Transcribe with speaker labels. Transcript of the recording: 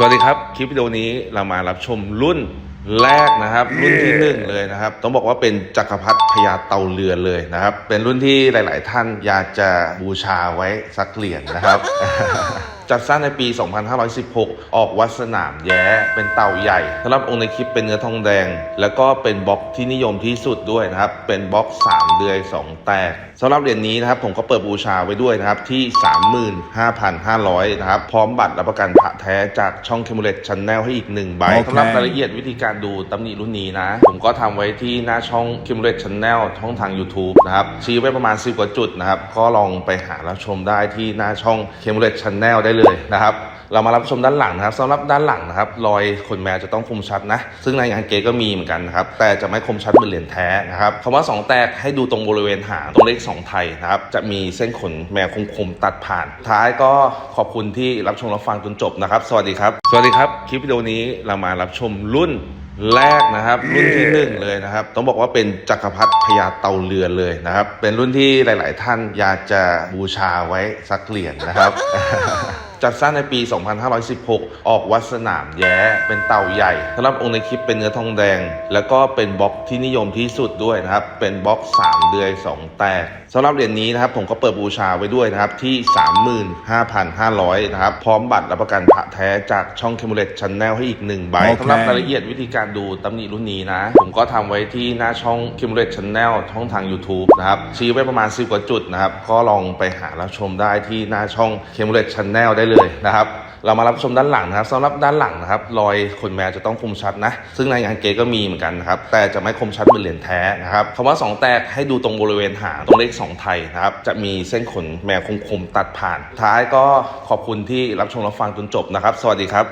Speaker 1: สวัสดีครับ คลิปวิดีโอนี้เรามารับชมรุ่นแรกนะครับ รุ่นที่หนึ่งเลยนะครับ ต้องบอกว่าเป็นจักรพรรดิพญาเต่าเรือนเลยนะครับ เป็นรุ่นที่หลาย ๆ ท่านอยากจะบูชาไว้สักเหรียญนะครับ จัดสร้างในปี 2516 ออกวัดสนามแย้เป็นเต่าใหญ่สำหรับองค์ในคลิปเป็นเนื้อทองแดง แล้วก็เป็นบล็อกที่นิยมที่สุดด้วยนะครับ เป็นบล็อก 3 เดือย 2 แตกสำหรับเหรียญนี้นะครับผมก็เปิดบูชาไว้ด้วยนะครับที่ 35,500 นะครับ พร้อมบัตรรับประกันพระแท้จากช่องเคมูเลตชันแนลให้อีก1ใบ
Speaker 2: โอเค
Speaker 1: สำหรับรายละเอียดวิธีการดูตำหนิรุ่นนี้นะ ผมก็ทำไว้ที่หน้าช่องเคมูเลตชันแนลช่องทาง YouTube นะครับชี้ไว้ประมาณ 10 กว่าจุดนะครับก็ลองไปหารับชมได้ที่หน้าช่องเคมูเลตชันแนลได้เลยนะครับ เรามารับชมด้านหลังนะครับสำหรับด้านหลังนะครับรอยขนแมวจะต้องคมชัดนะ ซึ่งในงานเกก็มีเหมือนกันนะครับ แต่จะไม่คมชัดเหมือนเหรียญแท้นะครับคำว่า 2 แตกให้ดูตรงบริเวณหางตรงเลข2ไทยนะครับ จะมีเส้นขนแมวคมๆตัดผ่าน ท้ายก็ขอบคุณที่รับชมรับฟังจนจบนะครับ สวัสดีครับ สวัสดีครับ คลิปวิดีโอนี้เรามารับชมรุ่นแรกนะครับรุ่นที่หนึ่งเลยนะครับ ต้องบอกว่าเป็นจักรพรรดิพญาเต่าเรือนเลยนะครับ เป็นรุ่นที่หลาย ๆ ท่านอยากจะบูชาไว้สักเหรียญนะครับ จัดสร้างในปี 2516 ออกวัดสนามแย้เป็นเต่าใหญ่สำหรับองค์ในคลิปเป็นเนื้อทองแดง แล้วก็เป็นบล็อกที่นิยมที่สุดด้วยนะครับ เป็นบล็อก3เดือย 2 แตกสำหรับเหรียญนี้นะครับผมก็เปิดบูชาไว้ด้วยนะครับที่ 35,500 นะครับ พร้อมบัตรรับประกันพระแท้จากช่องเคมูเลตชันแนลให้อีก1ใบ
Speaker 2: โอเค
Speaker 1: สำหรับรายละเอียดวิธีการดูตำหนิรุ่นนี้นะ ผมก็ทำไว้ที่หน้าช่องเคมูเลตชันแนลช่องทาง YouTube นะครับชี้ไว้ประมาณ 10 กว่าจุดนะครับก็ลองไปหารับชมได้ที่หน้าช่องเคมูเลตชันแนลได้เลยนะครับเรามารับชมด้านหลังนะครับสำหรับด้านหลังนะครับรอยขนแมวจะต้องคมชัดนะ ซึ่งในงานเกก็มีเหมือนกันนะครับแต่จะไม่คมชัดเหมือนเหรียญแท้นะครับคำว่า 2 แตกให้ดูตรงบริเวณหางตรงเลข2ไทยนะครับจะมีเส้นขนแมวคมๆตัดผ่าน ท้ายก็ขอบคุณที่รับชมรับฟังจนจบนะครับ สวัสดีครับ